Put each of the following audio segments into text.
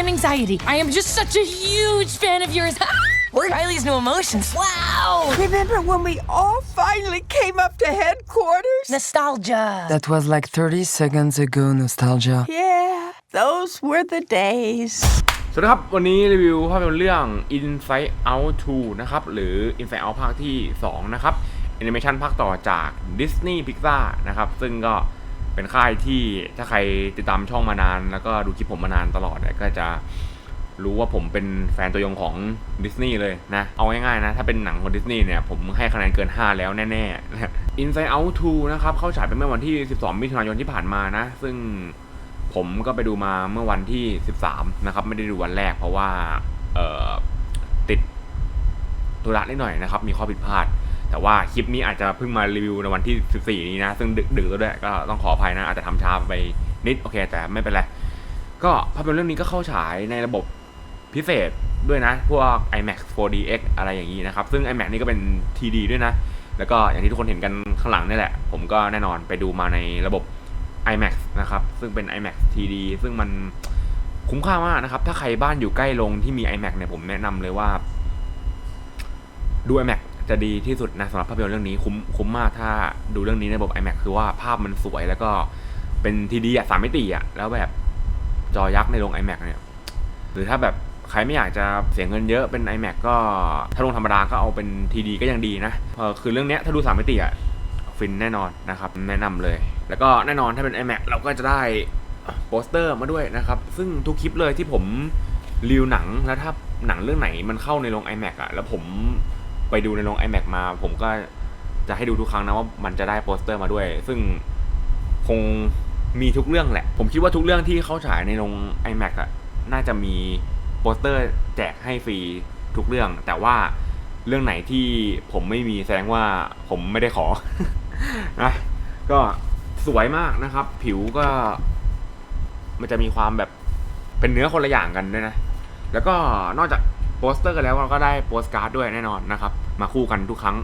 I'm anxiety. I am just such a huge fan of yours. Riley's no emotions. Wow. Remember when we all finally came up to headquarters? Nostalgia. That was like 30 seconds ago, nostalgia. Yeah, those were the days. สวัสดีครับ วันนี้รีวิวภาพยนตร์เรื่อง Inside Out 2 นะครับ หรือ Inside Out ภาคที่ 2 นะครับแอนิเมชันภาคต่อจาก Disney Pixar นะครับ ซึ่งก็ เป็นค่ายที่ถ้าใครติดตามช่องมานาน แล้วก็ดูคลิปผมมานานตลอดเนี่ยก็จะรู้ว่าผมเป็นแฟนตัวยงของดิสนีย์เลยนะ เอาง่ายๆนะ ถ้าเป็นหนังของดิสนีย์เนี่ย ผมให้คะแนนเกิน 5 แล้วแน่ๆ Inside Out 2 นะครับ เข้าฉายไปเมื่อวันที่ 12 มิถุนายนที่ผ่านมานะ ซึ่งผมก็ไปดูมาเมื่อวันที่ 13 นะครับ ไม่ได้ดูวันแรกเพราะว่าติดธุระนิดหน่อยนะครับ มีข้อผิดพลาด แต่ว่าคลิปนี้อาจจะเพิ่งมารีวิวในวันที่ 14 นี้นะ ซึ่งดึกดึกแล้วด้วยก็ต้องขออภัยนะ อาจจะทำช้าไปนิดโอเค แต่ไม่เป็นไร ก็ภาพยนตร์เรื่องนี้ก็เข้าฉายในระบบพิเศษด้วยนะ พวก IMAX 4DX อะไรอย่างนี้นะครับ ซึ่ง IMAX นี่ก็เป็น TD ด้วยนะ แล้วก็อย่างที่ทุกคนเห็นกันข้างหลังนี่แหละ ผมก็แน่นอนไปดูมาในระบบ IMAX นะครับ ซึ่งเป็น IMAX TD ซึ่งมันคุ้มค่ามากนะครับ ถ้าใครบ้านอยู่ใกล้โรงที่มี IMAX เนี่ยผมแนะนำเลยว่า ดู IMAX จะดีที่สุดนะสำหรับภาพยนตร์เรื่องนี้คุ้มคุ้มมากถ้าดูเรื่องนี้ในระบบ IMAX คือว่าภาพมันสวยแล้วก็เป็นทีดีอะสามมิติอะแล้วแบบจอยักษ์ในโรง IMAX เนี่ย หรือถ้าแบบใครไม่อยากจะเสียเงินเยอะเป็น iMac ก็ถ้าลงธรรมดาก็เอาเป็นทีดีก็ยังดีนะเออคือเรื่องเนี้ยถ้าดูสามมิติอะฟินแน่นอนนะครับแนะนำเลย แล้วก็แน่นอนถ้าเป็น iMac เราก็จะได้โปสเตอร์มาด้วยนะครับ ซึ่งทุกคลิปเลยที่ผมรีวิวหนังแล้วถ้าหนังเรื่องไหนมันเข้าในโรง iMac อะแล้วผม ไปดูในโรง iMac มา ผมก็จะให้ดูทุกครั้งนะว่ามันจะได้โปสเตอร์มาด้วย ซึ่งคงมีทุกเรื่องแหละ ผมคิดว่าทุกเรื่องที่เข้าฉายในโรง iMac อะน่าจะมีโปสเตอร์แจกให้ฟรีทุกเรื่อง แต่ว่าเรื่องไหนที่ผมไม่มีแสดงว่าผมไม่ได้ขอนะก็สวยมากนะครับ ผิวก็ มันจะมีความแบบเป็นเนื้อคนละอย่างกันด้วยนะ แล้วก็นอกจาก โปสเตอร์กันแล้วเราก็ได้โปสการ์ดด้วยแน่นอนนะครับ มาคู่กันทุกครั้ง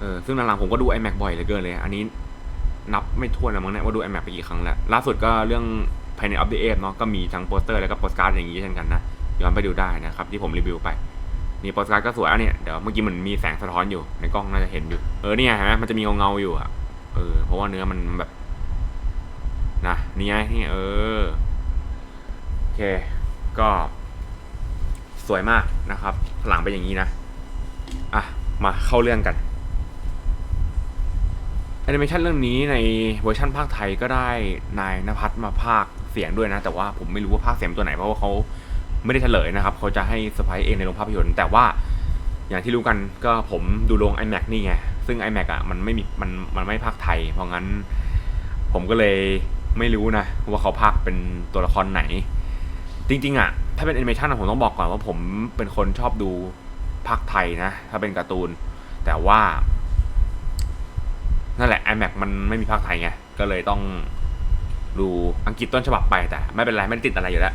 เออซึ่งหลังๆผมก็ดู iMac บ่อยเหลือเกินเลย อันนี้นับไม่ถ้วนแล้วมั้งเนี่ยว่าดู iMac ไปกี่ครั้งแล้ว ล่าสุดก็เรื่องภายในอัปเดตเนาะก็มีทั้งโปสเตอร์แล้วก็โปสการ์ดอย่างนี้เช่นกันนะย้อนไปดูได้นะครับที่ผมรีวิวไปนี่โปสการ์ดก็สวยอะเนี่ยเดี๋ยวเมื่อกี้มันมีแสงสะท้อนอยู่ในกล้องน่าจะเห็นอยู่เออเนี่ยเห็นไหมมันจะมีเงาๆอยู่อะเออเพราะว่าเนื้อมันแบบนะนี่ไงนี่เออโอเค ก็ สวยมากนะครับ หลังเป็นอย่างนี้นะ อะ มาเข้าเรื่องกันแอนิเมชันเรื่องนี้ในเวอร์ชันภาคไทยก็ได้นายนภัสมาภาคเสียงด้วยนะ แต่ว่าผมไม่รู้ว่าภาคเสียงตัวไหนเพราะว่าเขาไม่ได้เฉลยนะครับเขาจะให้เซอร์ไพรส์เองในโรงภาพยนตร์แต่ว่าอย่างที่รู้กันก็ผมดูโรง iMac นี่ไง ซึ่ง iMac อะมันไม่มีมันมันไม่ภาคไทย เพราะงั้น ผมก็เลยไม่รู้นะ ว่าเขาภาคเป็นตัวละครไหน จริง ๆ อะ ถ้าเป็นแอนิเมชันผมต้องบอกก่อนว่าผมเป็นคนชอบดูภาคไทยนะ ถ้าเป็นการ์ตูน แต่ว่า นั่นแหละ iMac มันไม่มีภาคไทยไง ก็เลยต้องดูอังกฤษต้นฉบับไปแต่ ไม่เป็นไร ไม่ได้ติดอะไรอยู่แล้ว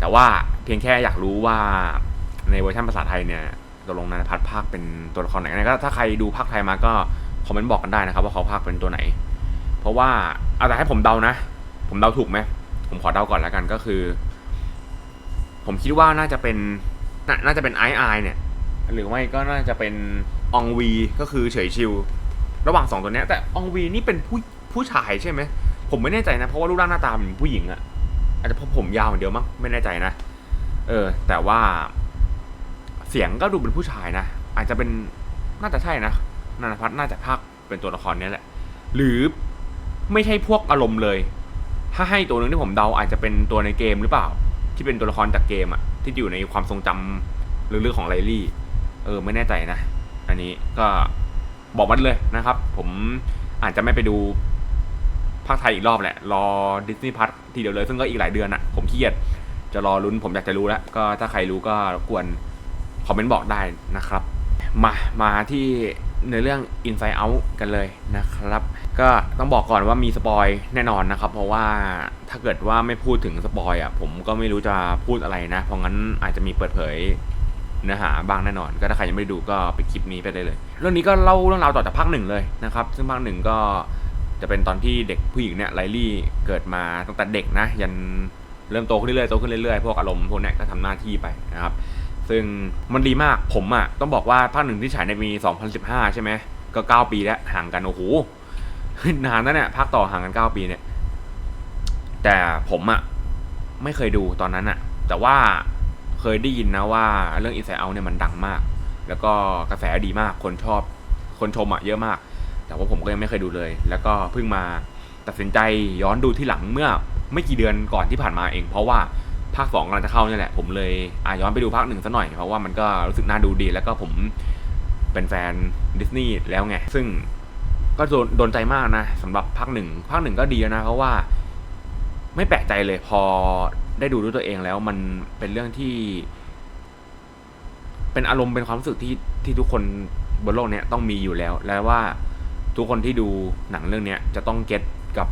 แต่ว่าเพียงแค่อยากรู้ว่าในเวอร์ชันภาษาไทยเนี่ยตกลงนันพัฒภาคเป็นตัวละครไหนกันก็ถ้าใครดูภาคไทยมาก็คอมเมนต์บอกกันได้นะครับ ว่าเขาภาคเป็นตัวไหน เพราะว่าเอาแต่ให้ผมเดานะ ผมเดาถูกไหมผมขอเดาก่อนแล้วกันก็คือ ผมคิดว่าน่าจะเป็นนน่าจะเป็นไอไอเนี่ย หรือไม่ก็น่าจะเป็นองวีก็คือเฉยชิว ระหว่างสองตัวเนี้ยแต่องวีนี่เป็นผู้ผู้ชายใช่ไหมผมไม่แน่ใจนะ เพราะว่ารูปร่างหน้าตาเหมือนผู้หญิงอะอาจจะเพราะผมยาวเหมือนเดียวมั้งไม่แน่ใจนะเออ แต่ว่าเสียงก็ดูเป็นผู้ชายนะอาจจะเป็นน่าจะใช่นะนันพัฒน์น่าจะภาคเป็นตัวละครเนี้ยแหละ หรือไม่ใช่พวกอารมณ์เลย ถ้าให้ตัวหนึ่งที่ผมเดาอาจจะเป็นตัวในเกมหรือเปล่า ที่เป็นตัวละครจากเกมอะที่อยู่ในความทรงจำเรื่องของไลลี่ เออไม่แน่ใจนะ อันนี้ก็บอกมันเลยนะครับ ผมอาจจะไม่ไปดูภาคไทยอีกรอบแหละ รอดิสนีย์พัททีเดียวเลย ซึ่งก็อีกหลายเดือนอะผมขี้เกียจจะรอลุ้นผมอยากจะรู้แล้ว ก็ถ้าใครรู้ก็รบกวนคอมเมนต์บอกได้นะครับ มามาที่ ในเรื่อง Inside Out กันเลยนะครับ ก็ต้องบอกก่อนว่ามีสปอยแน่นอนนะครับ เพราะว่าถ้าเกิดว่าไม่พูดถึงสปอยอะผมก็ไม่รู้จะพูดอะไรนะ เพราะงั้นอาจจะมีเปิดเผยเนื้อหาบ้างแน่นอน ก็ถ้าใครยังไม่ได้ดูก็ไปคลิปนี้ไปได้เลย เรื่องนี้ก็เล่าเรื่องราวต่อจากภาคหนึ่งเลยนะครับ ซึ่งภาคหนึ่งก็จะเป็นตอนที่เด็กผู้หญิงเนี่ยไลลี่เกิดมาตั้งแต่เด็กนะยันเริ่มโตขึ้นเรื่อยๆโตขึ้นเรื่อยๆพวกอารมณ์พวกเนี้ยก็ทำหน้าที่ไปนะครับ ซึ่งมันดีมากผมอะต้องบอกว่าภาคหนึ่งที่ฉายในปี 2015 ใช่ไหมก็ 9 ปีแล้วห่างกันโอ้โหนานนะเนี่ยภาคต่อห่างกัน 9 ปีเนี่ย แต่ผมอะไม่เคยดูตอนนั้นอะแต่ว่าเคยได้ยินนะว่าเรื่อง Inside Out เนี่ยมันดังมาก แล้วก็กระแสดีมากคนชอบคนชมอะเยอะมาก แต่ว่าผมก็ยังไม่เคยดูเลย แล้วก็เพิ่งมาตัดสินใจย้อนดูที่หลังเมื่อไม่กี่เดือนก่อนที่ผ่านมาเอง เพราะว่า ภาคสองกำลังจะเข้าเนี่ยแหละ ผมเลยอะย้อนไปดูภาคหนึ่งซะหน่อย เพราะว่ามันก็รู้สึกน่าดูดี แล้วก็ผมเป็นแฟนดิสนีย์แล้วไง ซึ่งก็โดนใจมากนะสำหรับภาคหนึ่งภาคหนึ่งก็ดีนะ เพราะว่าไม่แปลกใจเลยพอได้ดูด้วยตัวเองแล้วมันเป็นเรื่องที่ เป็นอารมณ์เป็นความรู้สึกที่ที่ทุกคนบนโลกเนี้ยต้องมีอยู่แล้ว แล้วว่าทุกคนที่ดูหนังเรื่องเนี้ยจะต้องเก็ตกับ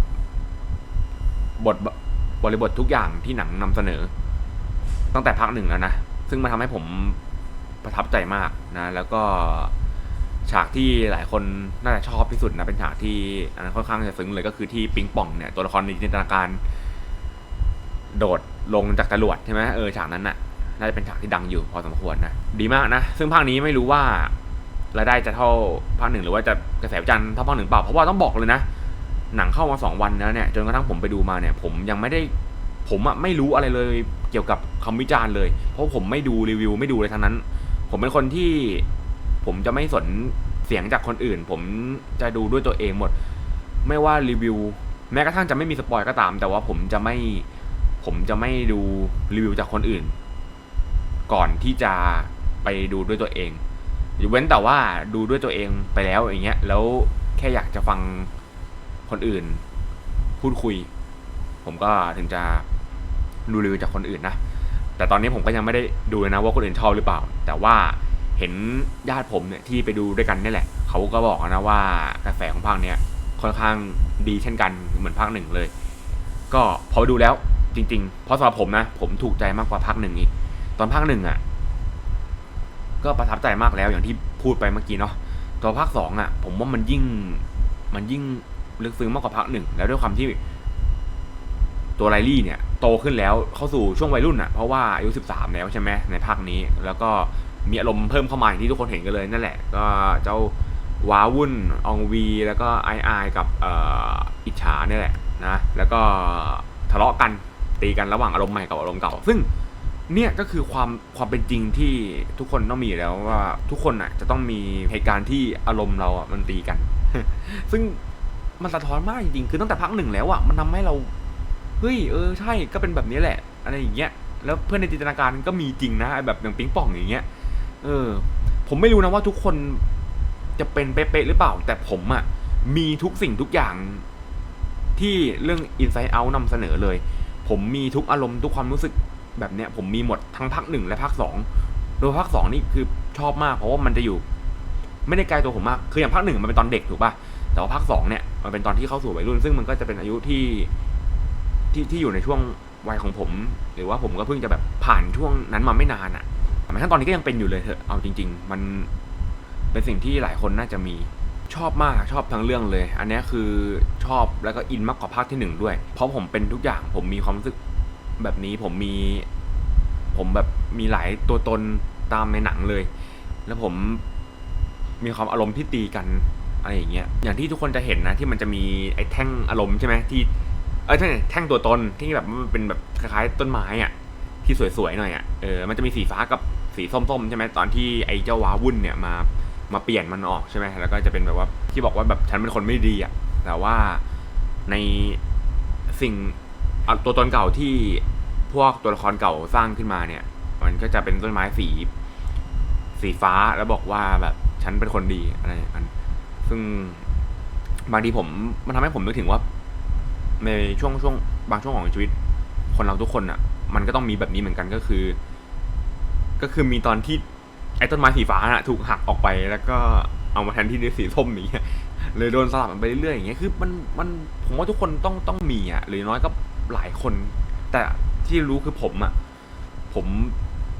บท บริบททุกอย่างที่หนังนำเสนอ ตั้งแต่ภาคหนึ่งแล้วนะ ซึ่งมันทำให้ผมประทับใจมากนะ แล้วก็ฉากที่หลายคนน่าจะชอบที่สุดนะ เป็นฉากที่อันนั้นค่อนข้างจะซึ้งเลยก็คือที่ปิงป่องเนี่ยตัวละครในจินตนาการ โดดลงจากจรวดใช่ไหมเออฉากนั้นน่ะน่าจะเป็นฉากที่ดังอยู่พอสมควรนะดีมากนะ ซึ่งภาคนี้ไม่รู้ว่ารายได้จะเท่าภาคหนึ่งหรือว่าจะกระแสวิจารณ์เท่าภาคหนึ่งเปล่าเพราะว่าต้องบอกเลยนะ หนังเข้ามาสองวันแล้วเนี่ยจนกระทั่งผมไปดูมาเนี่ย ผมยังไม่ได้ผมอะไม่รู้อะไรเลยเกี่ยวกับคำวิจารณ์เลย เพราะผมไม่ดูรีวิวไม่ดูเลยทั้งนั้น ผมเป็นคนที่ผมจะไม่สนเสียงจากคนอื่น ผมจะดูด้วยตัวเองหมด ไม่ว่ารีวิว แม้กระทั่งจะไม่มีสปอยก็ตาม แต่ว่าผมจะไม่ผมจะไม่ดูรีวิวจากคนอื่น ก่อนที่จะไปดูด้วยตัวเองยเว้นแต่ว่าดูด้วยตัวเองไปแล้วอย่างเงี้ยแล้วแค่อยากจะฟัง คนอื่น พูดคุย ผมก็ถึงจะดูรีวิวจากคนอื่นนะ แต่ตอนนี้ผมก็ยังไม่ได้ดูเลยนะว่าคนอื่นชอบหรือเปล่า แต่ว่าเห็นญาติผมเนี่ยที่ไปดูด้วยกันนี่แหละ เขาก็บอกนะว่ากระแสของภาคเนี้ยค่อนข้างดีเช่นกันเหมือนภาคหนึ่งเลย ก็พอดูแล้วจริง ๆ เพราะสำหรับผมนะ ผมถูกใจมากกว่าภาคหนึ่งอีก ตอนภาคหนึ่งอะ ก็ประทับใจมากแล้วอย่างที่พูดไปเมื่อกี้เนาะตัวภาคสองอะ ผมว่ามันยิ่งมันยิ่ง ลึกซึ้งมากกว่าภาคหนึ่งแล้วด้วยความที่ตัวไลลี่เนี่ยโตขึ้นแล้วเข้าสู่ช่วงวัยรุ่นอะเพราะว่าอายุสิบสามแล้วใช่ไหมในภาคนี้ แล้วก็มีอารมณ์เพิ่มเข้ามาอย่างที่ทุกคนเห็นกันเลยนั่นแหละ ก็เจ้าว้าวุ่นองวี แล้วก็ไอไอกับอ,อิจฉาเนี่ยแหละนะแล้วก็ทะเลาะกันตีกันระหว่างอารมณ์ใหม่กับอารมณ์เก่า ซึ่งเนี่ยก็คือความความเป็นจริงที่ทุกคนต้องมีแล้วว่าทุกคนอะจะต้องมีเหตุการณ์ที่อารมณ์เราอะมันตีกัน ซึ่ง มันสะท้อนมากจริงๆ คือตั้งแต่พักหนึ่งแล้วอะ มันทำให้เรา เฮ้ย เออ ใช่ ก็เป็นแบบนี้แหละ อะไรอย่างเงี้ย แล้วเพื่อนในจินตนาการก็มีจริงนะไอ้แบบอย่างปิงป่องอย่างเงี้ย เออ ผมไม่รู้นะว่าทุกคนจะเป็นเป๊ะๆหรือเปล่า แต่ผมอะ มีทุกสิ่งทุกอย่างที่เรื่อง Inside Out นำเสนอเลย ผมมีทุกอารมณ์ทุกความรู้สึกแบบเนี้ย ผมมีหมดทั้งภาคหนึ่งและภาคสองโดยภาคสองนี่คือชอบมากเพราะว่ามันจะอยู่ ไม่ได้ไกลตัวผมมาก คืออย่างภาคหนึ่งมันเป็นตอนเด็กถูกป่ะ แต่ว่าภาคสองเนี่ยมันเป็นตอนที่เข้าสู่วัยรุ่น ซึ่งมันก็จะเป็นอายุที่ที่ที่อยู่ในช่วงวัยของผม หรือว่าผมก็เพิ่งจะแบบผ่านช่วงนั้นมาไม่นานอะ่ะแม้กระทั่งตอนนี้ก็ยังเป็นอยู่เลยเถอะเอาจริง ๆ มันเป็นสิ่งที่หลายคนน่าจะมีชอบมากชอบทั้งเรื่องเลย อันนี้คือชอบแล้วก็อินมากกว่าภาคที่หนึ่งด้วย เพราะผมเป็นทุกอย่างผมมีความรู้สึกแบบนี้ผมมี ผมแบบมีหลายตัวตนตามในหนังเลย แล้วผมมีความอารมณ์ที่ตีกัน อะไรอย่างเงี้ยอย่างที่ทุกคนจะเห็นนะที่มันจะมีไอ้แท่งอารมณ์ใช่ไหมที่เออใช่แท่งตัวตนที่แบบมันเป็นแบบคล้ายๆต้นไม้อะที่สวยๆหน่อยอะเออมันจะมีสีฟ้ากับสีส้มๆใช่ไหมตอนที่ไอ้เจ้าว้าวุ่นเนี่ยมามาเปลี่ยนมันออกใช่ไหมแล้วก็จะเป็นแบบว่าที่บอกว่าแบบฉันเป็นคนไม่ดีอะแต่ว่าในสิ่งตัวตนเก่าที่พวกตัวละครเก่าสร้างขึ้นมาเนี่ย มันก็จะเป็นต้นไม้สี สีฟ้าแล้วบอกว่าแบบฉันเป็นคนดีอะไรอัน ซึ่งบางทีผมมันทำให้ผมนึกถึงว่า ในช่วงช่วงบางช่วงของชีวิต คนเราทุกคนอะ่ะ มันก็ต้องมีแบบนี้เหมือนกันก็คือ ก็คือมีตอนที่ไอ้ต้นไม้สีฟ้าน่ะ ถูกหักออกไปแล้วก็เอามาแทนที่ด้วยสีส้มอย่างเงี้ยเลยโดนสลับมันไปเรื่อยๆอย่างเงี้ยคือมันมันผมว่าทุกคนต้องต้องมีอะหรือน้อยก็หลายคน แต่ที่รู้คือผมอะผม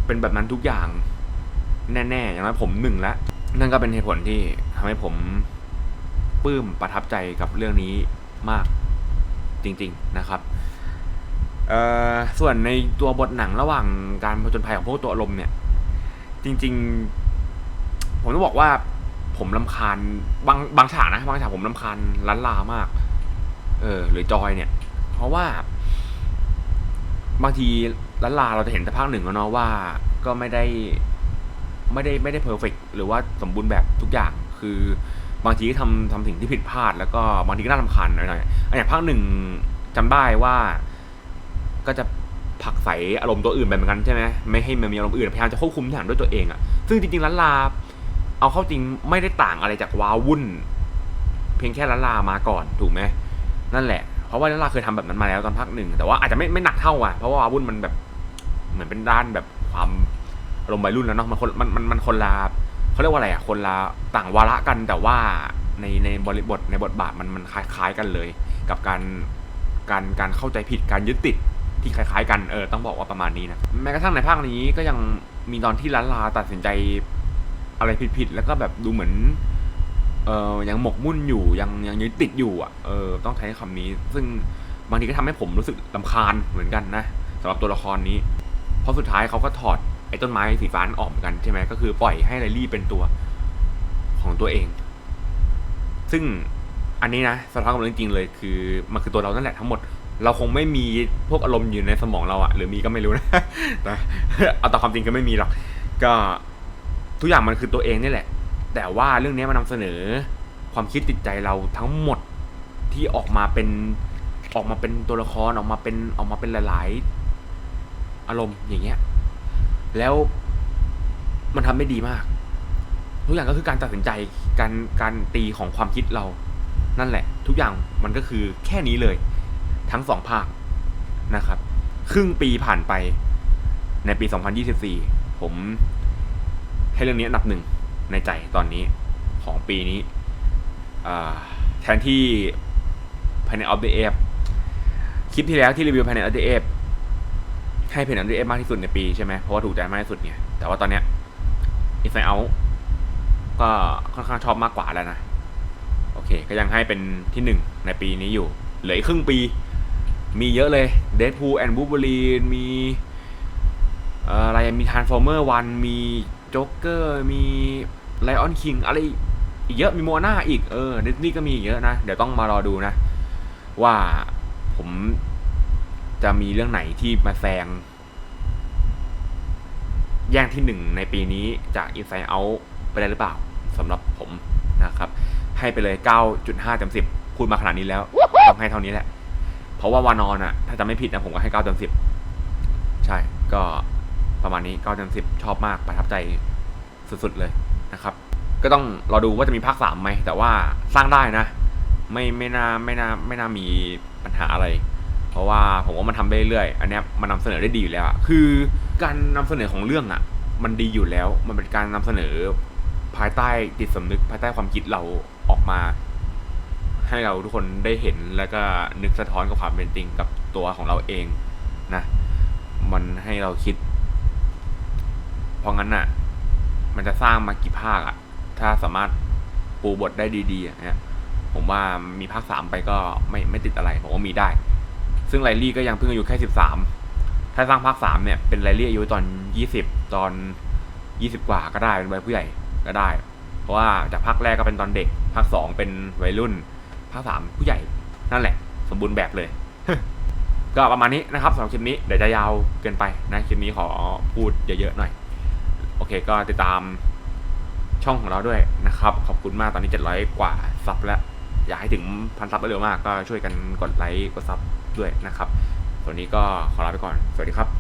เป็นแบบนั้นทุกอย่าง แน่ๆอย่างนั้นผมหนึ่งล้วนั่นก็เป็นเหตุผลที่ทำให้ผม ปลื้มประทับใจกับเรื่องนี้มากจริง ๆนะครับส่วนในตัวบทหนังระหว่างการผจญภัยของพวกตัวอารมณ์เนี่ย จริง ๆ ผมต้องบอกว่าผมลำคาญบางบางฉากนะบางฉากผมลำคาญล้านลามาก เออ หรือจอยเนี่ย เพราะว่า บางทีล้านลาเราจะเห็นแต่ภาคหนึ่งแล้วเนาะว่า ก็ไม่ได้ ไม่ได้ไม่ได้เพอร์เฟกหรือว่าสมบูรณ์แบบทุกอย่างคือ บางทีก็ทำทำสิ่งที่ผิดพลาด แล้วก็บางทีก็น่ารำคาญหน่อยๆอันอย่างภาคหนึ่งจำได้ว่า ก็จะผลักใสอารมณ์ตัวอื่นไปเหมือนกันใช่ไหมไม่ให้มันมีอารมณ์อื่นพยายามจะควบคุมทุกอย่างด้วยตัวเองอะซึ่งจริงๆล้านลา เอาเข้าจริงไม่ได้ต่างอะไรจากวาวุ่น เพียงแค่ล้านลามาก่อนถูกไหมนั่นแหละเพราะว่าล้านลาเคยทำแบบนั้นมาแล้วตอนภาคหนึ่งแต่ว่าอาจจะไม่ไม่หนักเท่าอะเพราะว่าวาวุ่นมันแบบเหมือนเป็นด้านแบบความอารมณ์วัยรุ่นแล้วเนาะมันคนมันมันมันคนละ เขาเรียกว่าอะไรอะคนละต่างวาระกันแต่ว่าในในบริบทในบทบาทมันมันคล้ายๆกันเลย กับการการการเข้าใจผิดการยึดติดที่คล้ายๆ กันเออต้องบอกว่าประมาณนี้นะแม้กระทั่งในภาคนี้ก็ยังมีตอนที่ล้านลาตัดสินใจอะไรผิดๆแล้วก็แบบดูเหมือนเออยังหมกมุ่นอยู่ยังยังยึดติดอยู่อะเออต้องใช้คำนี้ ซึ่งบางทีก็ทำให้ผมรู้สึกลำคาญเหมือนกันนะสำหรับตัวละครนี้ เพราะสุดท้ายเขาก็ถอด ไอ้ต้นไม้สีฟ้านออกเหมือนกันใช่ไหมก็คือปล่อยให้ไลลี่เป็นตัวของตัวเอง ซึ่งอันนี้นะสภาพความเป็นจริงเลย คือมันคือตัวเรานั่นแหละทั้งหมด เราคงไม่มีพวกอารมณ์อยู่ในสมองเราอะหรือมีก็ไม่รู้นะแต่เอาแต่ความจริงก็ไม่มีหรอกก็ทุกอย่างมันคือตัวเองนี่แหละ แต่ว่าเรื่องนี้มันนำเสนอความคิดจิตใจเราทั้งหมดที่ออกมาเป็นออกมาเป็นตัวละครออกมาเป็นออกมาเป็นหลาย ๆ อารมณ์อย่างเงี้ย แล้วมันทำได้ดีมาก ทุกอย่างก็คือการตัดสินใจการการตีของความคิดเรา นั่นแหละ ทุกอย่างมันก็คือแค่นี้เลย ทั้งสองภาคนะครับ ครึ่งปีผ่านไป ในปี 2024 ผมให้เรื่องนี้อันดับหนึ่งในใจตอนนี้ของปีนี้แทนที่ Planet of the Apes คลิปที่แล้วที่รีวิว Planet of the Apes ให้เพนอันดีเอฟมากที่สุดในปีใช่ไหมเพราะว่าถูกใจมากที่สุดเนี่ยแต่ว่าตอนเนี้ย Inside Out ก็ค่อนข้างชอบมากกว่าแล้วนะ โอเค ก็ยังให้เป็นที่หนึ่งในปีนี้อยู่ เหลืออีกครึ่งปี มีเยอะเลย Deadpool and Wolverine มีอะไรมี Transformer 1มี Joker มี Lion King อะไรอีกเยอะมีโมนาอีกเออดิสนีย์ก็มีเยอะนะ เดี๋ยวต้องมารอดูนะ ว่าผม จะมีเรื่องไหนที่มาแซงแย่งที่หนึ่งในปีนี้จาก Inside Out ไปได้หรือเปล่าสำหรับผมนะครับ ให้ไปเลย 9.5เต็ม10 พูดมาขนาดนี้แล้ว ต้องให้เท่านี้แหละ เพราะว่าวานอนอะถ้าจะไม่ผิดนะผมก็ให้9เต็ม10 ใช่ก็ประมาณนี้9เต็ม10 ชอบมากประทับใจสุดๆเลยนะครับ ก็ต้องรอดูว่าจะมีภาคสามไหม แต่ว่าสร้างได้นะ ไม่ไม่น่าไม่น่าไม่น่ามีปัญหาอะไร เพราะว่าผมว่ามันทำได้เรื่อยอันนี้มันนำเสนอได้ดีอยู่แล้วคือการนำเสนอของเรื่องอะ มันดีอยู่แล้ว มันเป็นการนำเสนอภายใต้จิตสำนึก ภายใต้ความคิดเราออกมา ให้เราทุกคนได้เห็นแล้วก็นึกสะท้อนกับความเป็นจริงกับตัวของเราเองนะ มันให้เราคิด เพราะงั้นน่ะ มันจะสร้างมากี่ภาคอะถ้าสามารถปูบทได้ดีๆอย่างเงี้ยผมว่ามีภาคสามไปก็ไม่ไม่ติดอะไรผมว่ามีได้ ซึ่งไลลี่ก็ยังเพิ่งอายุแค่สิบสามถ้าสร้างภาคสามเนี่ยเป็นไลลี่อายุตอนยี่สิบตอนยี่สิบกว่าก็ได้เป็นวัยผู้ใหญ่ก็ได้ เพราะว่าจากภาคแรกก็เป็นตอนเด็ก ภาคสองเป็นวัยรุ่น ภาคสามผู้ใหญ่นั่นแหละ สมบูรณ์แบบเลย ก็ประมาณนี้นะครับสำหรับคลิปนี้เดี๋ยวจะยาวเกินไปนะคลิปนี้ขอพูดเยอะๆหน่อย โอเคก็ติดตามช่องของเราด้วยนะครับ ขอบคุณมากตอนนี้700กว่าซับแล้ว อยากให้ถึงพันซับเร็วๆมากก็ช่วยกันกดไลค์กดซับ ด้วยนะครับ ตัวนนี้ก็ขอลาไปก่อน สวัสดีครับ